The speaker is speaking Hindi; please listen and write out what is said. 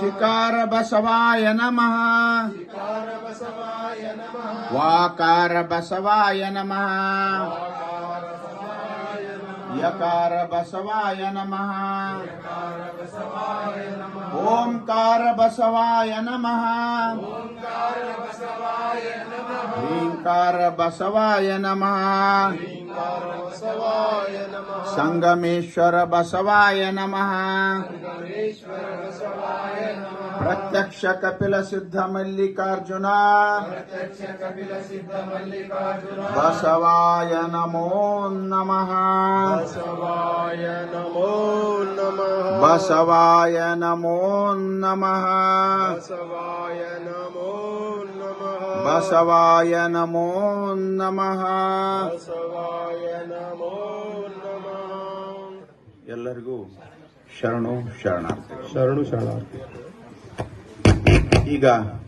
शिकार बसवाय नम। शिकार बसवाय नमः। वाकार बसवाय नमः। यकार बसवाय नमः ओंकार बसवाय नम। ॐकार बसवाय नमः। सङ्गमेश्वर बसवाय नमः। प्रत्यक्ष कपिल सिद्ध मल्लिकार्जुना। बसवाय नमो बसवाय नमो नमः। बसवाय नमो नमः। बसवाय नमो नमः। ಬಸವಾಯ ನಮೋ ನಮಃ. ಎಲ್ಲರಿಗೂ ಶರಣು ಶರಣಾರ್ಥಿ ಶರಣು ಶರಣಾರ್ಥಿ ಈಗ